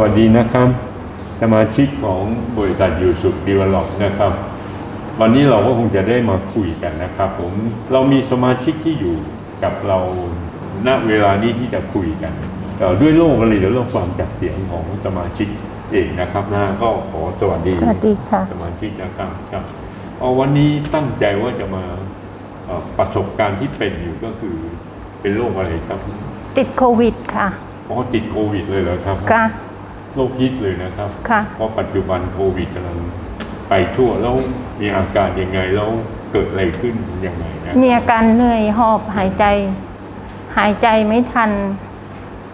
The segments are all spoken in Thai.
วัสดีนะครับ สมาชิกของบริษัทยูสุดีวลลอปนะครับ วันนี้เราก็คงจะได้มาคุยกันนะครับ ผมเรามีสมาชิกที่อยู่กับเราณเวลานี้ที่จะคุยกันเอ่อด้วยโลกอะไรเดี๋ยวเราฟังจากเสียงของสมาชิกเองนะครับนะก็ขอสวัสดีสวัสดีค่ะสมาชิกนะครับครับเอาวันนี้ตั้งใจว่าจะมาเอ่อประสบการณ์ที่เป็นอยู่ก็คือเป็นโรคอะไรครับ ติดโควิดค่ะอ๋อติดโควิดเลยเหรอครับค่ะ โรคฮิตเลยนะครับ ค่ะ เพราะปัจจุบันโควิดกำลังไปทั่วแล้วมีอาการยังไงแล้วเกิดอะไรขึ้นยังไงนะมีอาการเหนื่อยหอบหายใจ หายใจไม่ทัน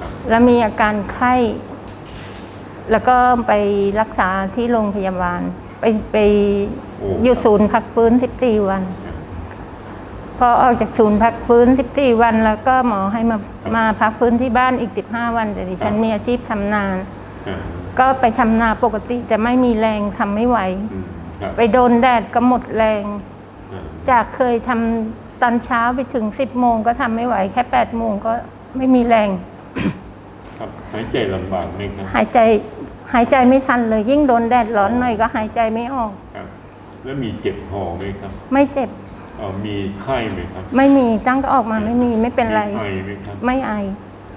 ครับแล้วมีอาการไข้ แล้วก็ไปรักษาที่โรงพยาบาล ไปไปโอ้อยู่ศูนย์พักฟื้นสิบตีวัน พอออกจากศูนย์พักฟื้นสิบตีวัน แล้วก็หมอให้มามาพักฟื้นที่บ้านอีกสิบห้าวัน แต่ดิฉันมีอาชีพทำนาอ่า ก็ไปทำนาปกติจะไม่มีแรงทำไม่ไหวอืมครับไปโดนแดดก็หมดแรงอ่าจากเคยทำตอนเช้าไปถึง10โมงก็ทำไม่ไหว แค่8โมงก็ไม่มีแรง ครับหายใจลำบากไหมครับหายใจหายใจไม่ทันเลย ยิ่งโดนแดดร้อนหน่อยก็หายใจไม่ออก ครับแล้วมีเจ็บคอไหมครับ ไม่เจ็บเอ่อมีไข้ไหมครับ ไม่มีตั้งก็ออกมาไม่มีไม่เป็นไร มีไอไหมครับ ไม่ไอ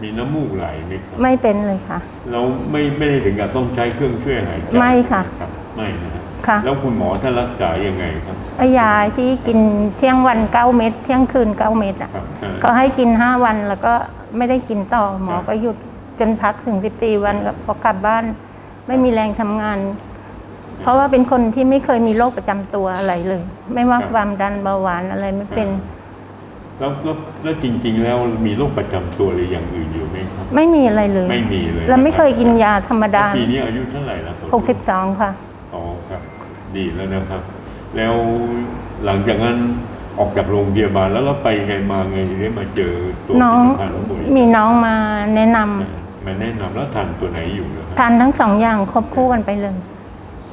มีน้ำมูกไหลไหมครับไม่เป็นเลยค่ะ เราไม่ไม่ได้ถึงกับต้องใช้เครื่องช่วยหายใจไม่ค่ะรับไม่นะฮะค่ะ แล้วคุณหมอท่านรักษายังไงครับไอยาที่กินเที่ยงวัน9เม็ดเที่ยงคืน9เม็ดอะครับอ่าก็ให้กิน5วันแล้วก็ไม่ได้กินต่อหมอก็หยุดจนพักถึง14วันก็พอกลับบ้าน ไม่มีแรงทำงาน เพราะว่าเป็นคนที่ไม่เคยมีโรคประจำตัวอะไรเลย ไม่ว่าความดันเบาหวานอะไรไม่เป็น แล้วแล้วแล้วจริง ๆ แล้วมีโรคประจำตัวหรืออย่างอื่นอยู่ไหมครับ ไม่มีอะไรเลย ไม่มีเลยแล้วไม่เคยกินนะครับยาธรรมดา ปีนี้อายุเท่าไหร่แล้วครับ62 ค่ะ อ๋อครับ ดีแล้วนะครับ แล้วหลังจากนั้นออกจากโรงพยาบาลแล้วเราไปไงมาไงถึงได้มาเจอตัวน้อง ผลิตภัณฑ์ของบริษัทมีน้องมาแนะนำมาแนะนำแล้วทานตัวไหนอยู่เหรอครับทานทั้งสองอย่างควบคู่กันไปเลย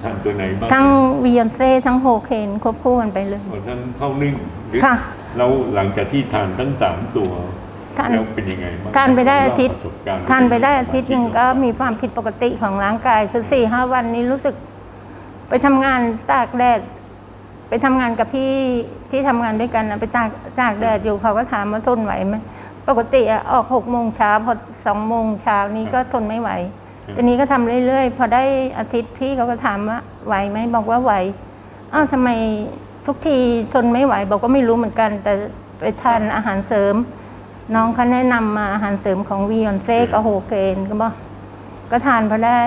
ทานตัวไหนบ้างทั้งวียอนเซ่ทั้งโฮเคนควบคู่กันไปเลย อ๋อทั้งข้าวนึ่งหรือค่ะ แล้วหลังจากที่ทานทั้งสามตัวทานแล้วเป็นยังไงบ้างทานไปได้อาทิตย์เล่ประสบการณ์ทานไปได้อาทิตย์หนึ่งก็มีความผิดปกติของร่างกายคือสี่ห้าวันนี้รู้สึก ไปทำงานตากแดด ไปทำงานกับพี่ที่ทำงานด้วยกันนะไปตากตากแดดอยู่เขาก็ถามว่าทนไหวไหมปกติอะออกหกโมงเช้าพอสองโมงเช้านี้ก็ทนไม่ไหวทีนี้ก็ทำเรื่อยๆ พอได้อาทิตย์พี่เขาก็ถามว่าไหวไหมบอกว่าไหวอ้าวทำไม ทุกทีทนไม่ไหวบอกก็ไม่รู้เหมือนกัน แต่ไปทานอาหารเสริม น้องเขาแนะนำมาอาหารเสริมของวีออนเซ่กับโฮเกนก็บอกก็ทานพอได้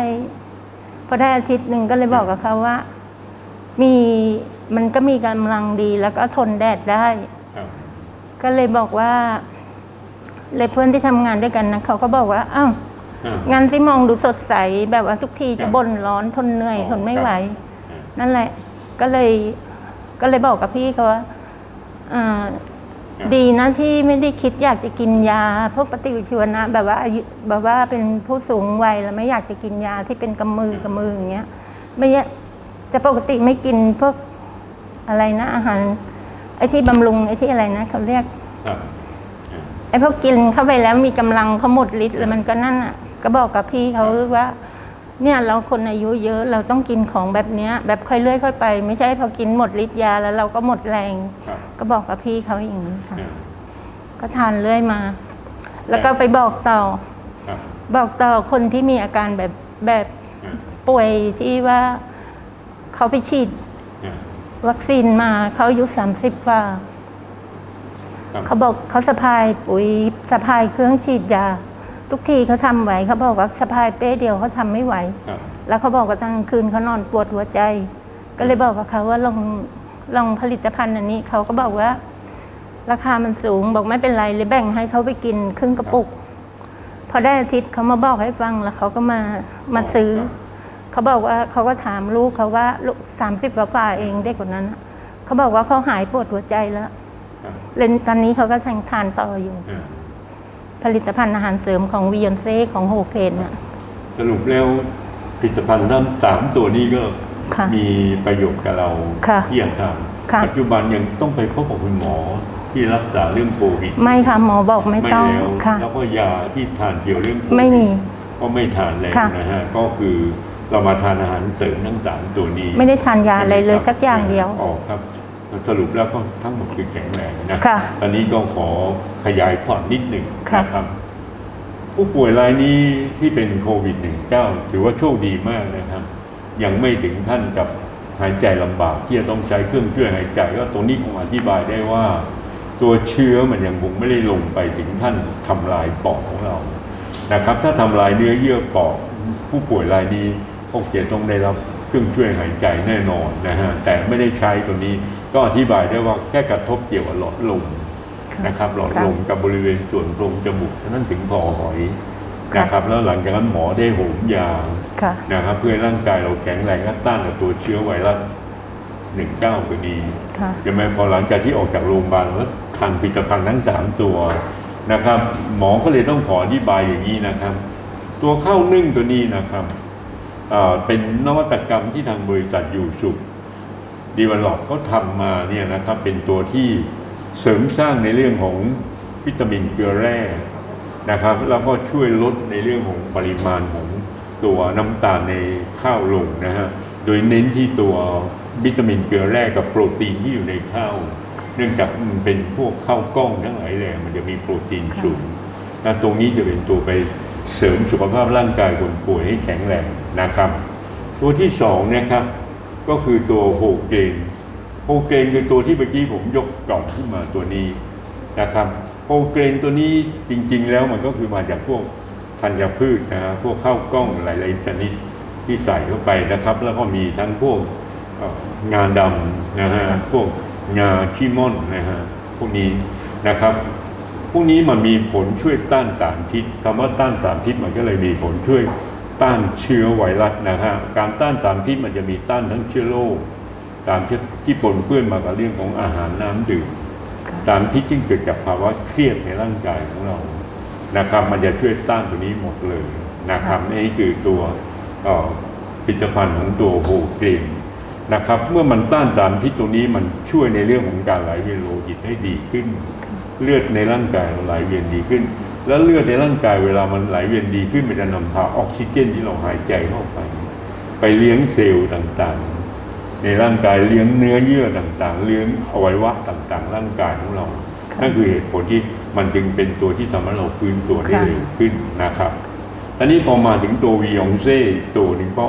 พอได้อาทิตย์หนึ่งก็เลยบอกกับเขาว่า มีมันก็มีกำลังดีแล้วก็ทนแดดได้ ครับ ก็เลยบอกว่า เลยเพื่อนที่ทำงานด้วยกันนะเขาก็บอกว่าอ้าวอ่า งานที่มองดูสดใสแบบว่าทุกทีครัจะบบ่นร้อนทนเหนื่อยอ๋อทนไม่ไหวอ่านั่นแหละ ก็เลย ก็เลยบอกกับพี่เขาว่าอ่าครับดีนะที่ไม่ได้คิดอยากจะกินยาพวกปฏิชีวนะแบบว่าอายุแบบว่าเป็นผู้สูงวัยแล้วไม่อยากจะกินยาที่เป็นกำมือกำมืออย่างเงี้ยไม่อยากแต่ปกติไม่กินพวกอะไรนะ อาหารไอ้ที่บำรุงไอ้ที่อะไรนะเขาเรียกครับอ่าไอ้พวกกินเข้าไปแล้วมีกำลังเขาหมดฤทธิ์แล้วมันก็นั่นอะ ก็บอกกับพี่เขาว่า เนี่ยเราคนอายุเยอะเราต้องกินของแบบเนี้ย แบบค่อยเลื่อยค่อยไป ไม่ใช่พอกินหมดฤทธิ์ยาแล้วเราก็หมดแรง ครับ ก็บอกกับพี่เขาอย่างนี้ค่ะอ่าก็ทานเรื่อยมา แล้วก็ไปบอกต่อ ครับ บอกต่อคนที่มีอาการแบบแบบอ่าป่วยที่ว่าเขาไปฉีดอ่าวัคซีนมาเขาอายุสามสิบกว่า ครับ เขาบอกเขาสะพายปุ๋ยสะพายเครื่องฉีดยา ทุกทีเขาทำไหวเขาบอกว่าสะพายเป้เดียวเขาทำไม่ไหว ครับ แล้วเขาบอกว่าตั้งคืนเขานอนปวดหัวใจ ก็เลยบอกกับเขาว่าลองลองผลิตภัณฑ์อันนี้เขาก็บอกว่า ราคามันสูงบอกไม่เป็นไรเลยแบ่งให้เขาไปกินครึ่งกระปุก พอได้อาทิตย์เขามาบอกให้ฟังแล้วเขาก็มามาซื้อ เขาบอกว่าเขาก็ถามลูกเขาว่าลูกสามสิบกว่าฝ่าเองเด็กคนนั้นน่ะเขาบอกว่าเขาหายปวดหัวใจแล้วครับ เลนตอนนี้เขาก็ทานทานต่ออยู่ อ่า ผลิตภัณฑ์อาหารเสริมของวียอนเซ่ของโฮเคนน่ะสรุปแล้วผลิตภัณฑ์ทั้งสามตัวนี้ก็ค่ะ มีประโยชน์กับเราค่ะที่ยังทค่ะำปัจจุบันยังต้องไปพบกับคุณหมอที่รักษาเรื่องโควิดไม่ค่ะหมอบอกไม่ไม่ต้องแล้วค่ะ แล้วก็ยาที่ทานเกี่ยวเรื่องโควิดไม่มี ก็ไม่ทานแล้วค่ะ นะฮะก็คือเรามาทานอาหารเสริมทั้งสามตัวนี้ไม่ได้ทานยาอะไรเลยสักอย่างเดียว ออกครับ สรุปแล้วก็ทั้งหมดคือแข็งแรงนะค่ะตอนนี้ก็ขอขยายความนิดหนึ่งค่ะนะครับ ผู้ป่วยรายนี้ที่เป็นโควิด -19 ถือว่าโชคดีมากนะครับ ยังไม่ถึงขั้นกับหายใจลำบากที่จะต้องใช้เครื่องช่วยหายใจก็ตรงนี้คงอธิบายได้ว่า ตัวเชื้อมันยังคงไม่ได้ลงไปถึงขั้นทำลายปอดของเรานะครับ ถ้าทำลายเนื้อเยื่อปอดผู้ป่วยรายนี้คงจะต้องได้รับ เครื่องช่วยหายใจแน่นอนนะฮะแต่ไม่ได้ใช้ตัวนี้ก็อธิบายได้ว่าแค่กระทบเกี่ยวกับหลอดลมนะครับหลอดลมกับบริเวณส่วนโพรงจมูกฉะนั้นถึงคอหอยค่ะนะครับแล้วหลังจากนั้นหมอได้โหมยาค่ะนะครับเพื่อให้ร่างกายเราแข็งแรงและต้านกับตัวเชื้อไวรัสหนึ่งเก้าก็ดีค่ะใช่ไหมพอหลังจากที่ออกจากโรงพยาบาลแล้วทานผลิตภัณฑ์ทั้งสามตัวนะครับ หมอก็เลยต้องขออธิบายอย่างนี้นะครับ ตัวข้าวนึ่งตัวนี้นะครับ เป็นนวัตกรรมที่ทางบริษัทอยู่สุขดีวันหลอกเขาทำมาเนี่ยนะครับเป็นตัวที่เสริมสร้างในเรื่องของวิตามินเกลือแร่นะครับ แล้วก็ช่วยลดในเรื่องของปริมาณของตัวน้ำตาลในข้าวลงนะฮะโดยเน้นที่ตัววิตามินเกลือแร่กับโปรตีนที่อยู่ในข้าว เนื่องจากมันเป็นพวกข้าวกล้องทั้งหลายแหล่มันจะมีโปรตีนสูงนะตรงนี้จะเป็นตัวไปเสริมสุขภาพร่างกายคนป่วยให้แข็งแรง นะครับ ตัวที่สองนะครับ ก็คือตัวโฮเกนโฮเกนคือตัวที่เมื่อกี้ผมยกกล่องขึ้นมาตัวนี้นะครับโฮเกนตัวนี้จริง ๆ แล้วมันก็คือมาจากพวกธัญพืชนะฮะพวกข้าวกล้องหลายๆชนิดที่ใส่เข้าไปนะครับ แล้วก็มีทั้งพวกงาดำนะฮะพวกงาขี้ม่อนนะฮะพวกนี้นะครับพวกนี้มันมีผลช่วยต้านสารพิษคำว่าต้านสารพิษมันก็เลยมีผลช่วย ต้านเชื้อไวรัสนะฮะการต้านสารพิษมันจะมีต้านทั้งเชื้อโรคสารพิษที่ปนเปื้อนมากับเรื่องของอาหารน้ำดื่มสารพิษที่เกิดจากภาวะเครียดในร่างกายของเรานะครับ มันจะช่วยต้านตัวนี้หมดเลยนะครับนี่คือตัวเอ่อผลิตภัณฑ์ของตัวโฮเกรนนะครับ เมื่อมันต้านสารพิษตัวนี้มันช่วยในเรื่องของการไหลเวียนโลหิตให้ดีขึ้น เลือดในร่างกายเราไหลเวียนดีขึ้น แล้วเลือดในร่างกายเวลามันไหลเวียนดีขึ้นมันจะนำพาออกซิเจนที่เราหายใจเข้าไป ไปเลี้ยงเซลล์ต่างๆ ในร่างกายเลี้ยงเนื้อเยื่อต่างๆ เลี้ยงอวัยวะต่างๆ ร่างกายของเรา นั่นคือเหตุผลที่มันจึงเป็นตัวที่ทำให้เราฟื้นตัวได้ค่ะเร็วขึ้นนะครับอันนี้พอมาถึงตัววียองเซ่ตัวหนึงก็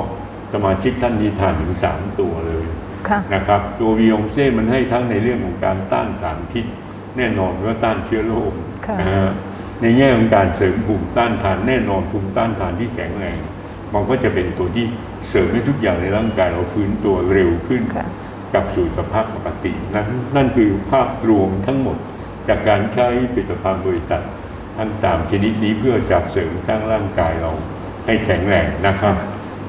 สมาชิกท่านนี้ทานถึงสามตัวเลยค่ะนะครับตัววียองเซ่มันให้ทั้งในเรื่องของการต้านสารพิษแน่นอนว่าต้านเชื้อโรคค่ะนะฮะ ในแง่ของการเสริมภูมิต้านทานแน่นอนภูมิต้านทานที่แข็งแรงมันก็จะเป็นตัวที่เสริมให้ทุกอย่างในร่างกายเราฟื้นตัวเร็วขึ้นค่ะกลับสู่สภาพปกตินั้นนั่นคือภาพรวมทั้งหมดจากการใช้ผลิตภัณฑ์บริษัททั้งสามชนิดนี้เพื่อจะเสริมสร้างร่างกายเราให้แข็งแรงนะครับ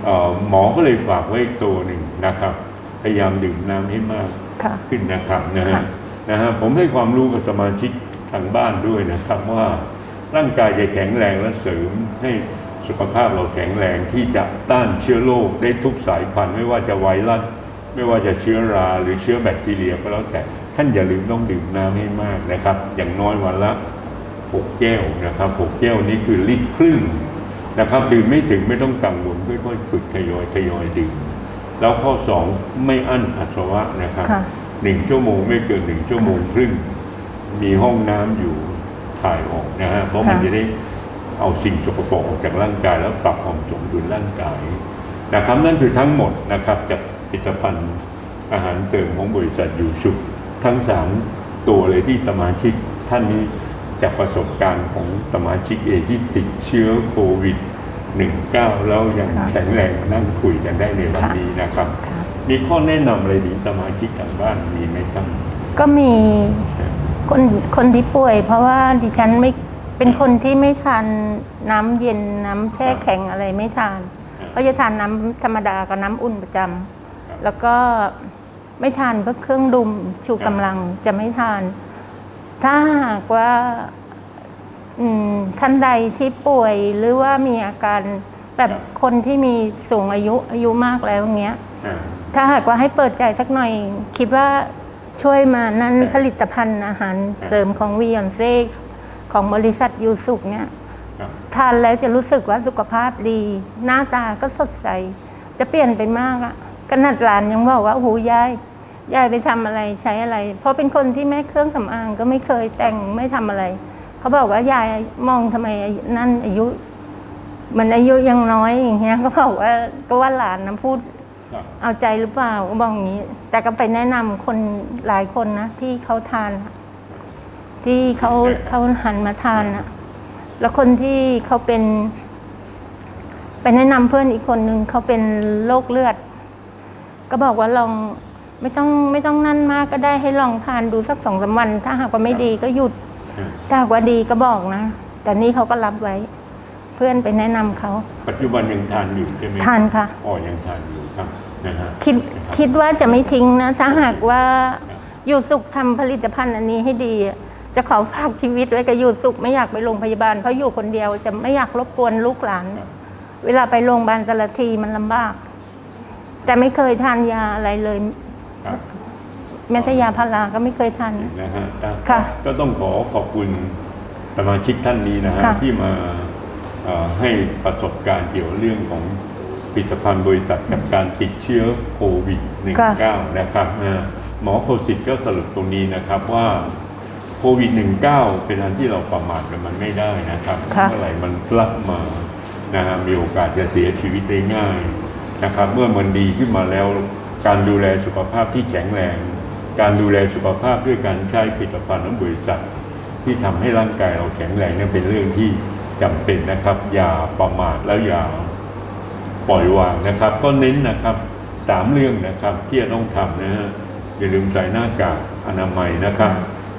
เอ่อหมอก็เลยฝากไว้อีกตัวหนึ่งนะครับ พยายามดื่มน้ำให้มากค่ะขึ้นนะครับนะค่ะฮะนะฮะผมให้ความรู้กับสมาชิกทางบ้านด้วยนะครับว่า ร่างกายจะแข็งแรงและเสริมให้สุขภาพเราแข็งแรงที่จะต้านเชื้อโรคได้ทุกสายพันธุ์ไม่ว่าจะไวรัสไม่ว่าจะเชื้อราหรือเชื้อแบคทีเรียก็แล้วแต่ท่านอย่าลืมต้องดื่มน้ำให้มากนะครับ อย่างน้อยวันละ 6 แก้วนะครับ 6 แก้วนี้คือลิตรครึ่งนะครับดื่มไม่ถึงไม่ต้องกังวลค่อยๆฝึกทยอยทยอยดื่มแล้วข้อสองไม่อั้นปัสสาวะนะครับค่ะหนึ่งชั่วโมงไม่เกินหนึ่งชั่วโมงครึ่งมีห้องน้ำอยู่ ถ่ายออกนะฮะเพราะมันค่ะจะได้เอาสิ่งสกปรกออกจากร่างกาย แล้วปรับความสมดุลร่างกายนะครับนั่นคือทั้งหมดนะครับจากผลิตภัณฑ์อาหารเสริมของบริษัทยูสุทั้งสามตัวเลยที่สมาชิกท่านนี้จากประสบการณ์ของสมาชิกเองที่ติดเชื้อโควิด 19 แล้วยังค่ะแข็งแรงมานั่งคุยกันได้ในวันนี้นะครับค่ะมีข้อแนะนำอะไรถึงสมาชิกทางบ้านมีไหมครับก็มี คนคนที่ป่วย เพราะว่าดิฉันไม่เป็นคนที่ไม่ทานน้ำเย็นน้ำแช่แข็งอะไรไม่ทานครับก็จะทานน้ำธรรมดากับน้ำอุ่นประจำครับแล้วก็ไม่ทานพวกเครื่องดื่มชูกำลังจะไม่ทาน ถ้าหากว่าอืมท่านใดที่ป่วยหรือว่ามีอาการแบบคนที่มีสูงอายุอายุมากแล้วอย่างเงี้ย อ่าถ้าหากว่าให้เปิดใจสักหน่อย คิดว่า ช่วยมานั่นครับผลิตภัณฑ์อาหารครับเสริมของวียอนเซ่ของบริษัทยูสุกเนี่ยครับทานแล้วจะรู้สึกว่าสุขภาพดี หน้าตาก็สดใส จะเปลี่ยนไปมากอะขนาดหลานยังบอกว่าโอ้โหยายยายไปทำอะไรใช้อะไร เพราะเป็นคนที่แม่เครื่องสำอางก็ไม่เคยแต่งไม่ทำอะไร เขาบอกว่ายายมองทำไมนั่นอายุ มันอายุยังน้อยอย่างเงี้ยก็บอกว่าก็ว่าหลานนะพูดครับ เอาใจหรือเปล่าก็บอกอย่างนี้ แต่ก็ไปแนะนำคนหลายคนนะที่เขาทานอะที่เขาเขาหันมาทานนะแล้วคนที่เขาเป็นไปแนะนำเพื่อนอีกคนนึงเขาเป็นโรคเลือด ก็บอกว่าลองไม่ต้องไม่ต้องนั่นมากก็ได้ให้ลองทานดูสักสองสามวัน ถ้าหากว่าไม่ดีก็หยุดอ่าถ้าหากว่าดีก็บอกนะ แต่นี่เขาก็รับไว้ เพื่อนไปแนะนำเขา ปัจจุบันยังทานอยู่ใช่ไหมทานค่ะอ๋อยังทานอยู่ครับ นะฮะคิดคิดว่าจะไม่ทิ้งนะ ถ้าหากว่าครับอยู่สุขทำผลิตภัณฑ์อันนี้ให้ดีอะจะขอฝากชีวิตไว้กับอยู่สุขไม่อยากไปโรงพยาบาลเพราะอยู่คนเดียวจะไม่อยากรบกวนลูกหลานครับเวลาไปโรงพยาบาลแต่ละทีมันลำบาก แต่ไม่เคยทานยาอะไรเลย ครับแม้แต่ยาพาราก็ไม่เคยทาน นะฮะก็ค่ะก็ต้องขอขอบคุณสมาชิกท่านนี้นะฮะค่ะ ที่มาเอ่อให้ประสบการณ์เกี่ยวเรื่องของ ผลิตภัณฑ์บริษัทกับการติดเชื้อโควิด -19 นะครับนะหมอโคสิตก็สรุปตรงนี้นะครับว่าโควิด -19 เป็นอันที่เราประมาทกับมันไม่ได้นะครับค่ะเมื่อไหร่มันรับมานะฮะมีโอกาสจะเสียชีวิตได้ง่ายนะครับ เมื่อมันดีขึ้นมาแล้วการดูแลสุขภาพที่แข็งแรง การดูแลสุขภาพด้วยการใช้ผลิตภัณฑ์ของบริษัทที่ทำให้ร่างกายเราแข็งแรงนั่นเป็นเรื่องที่จำเป็นนะครับ อย่าประมาทแล้วอย่า ปล่อยวางนะครับ ก็เน้นนะครับสามเรื่องนะครับที่จะต้องทำนะฮะอย่าลืมใส่หน้ากากอนามัยนะครับ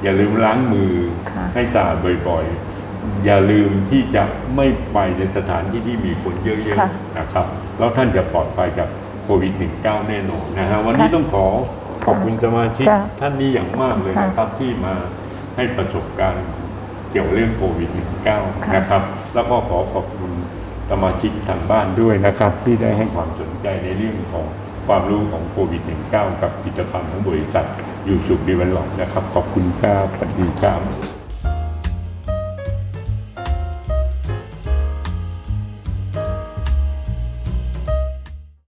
อย่าลืมล้างมือค่ะให้สะอาดบ่อยๆ อย่าลืมที่จะไม่ไปในสถานที่ที่มีคนเยอะค่ะๆนะครับแล้วท่านจะปลอดภัยจากโควิด -19 แน่นอนนะฮะวันนี้ค่ะต้องขอขอบคุณสมาชิกค่ะท่านนี้อย่างมากเลยค่ะนะครับที่มาให้ประสบการณ์เกี่ยวเรื่องโควิด -19 ค่ะนะครับ แล้วก็ขอขอบคุณ สมาชิกทางบ้านด้วยนะครับ ที่ได้ให้ความสนใจในเรื่องของความรู้ของโควิด -19 กับผลิตภัณฑ์ของบริษัทอยู่สุดีเวลลอกนะครับ ขอบคุณครับสวัสดีครับ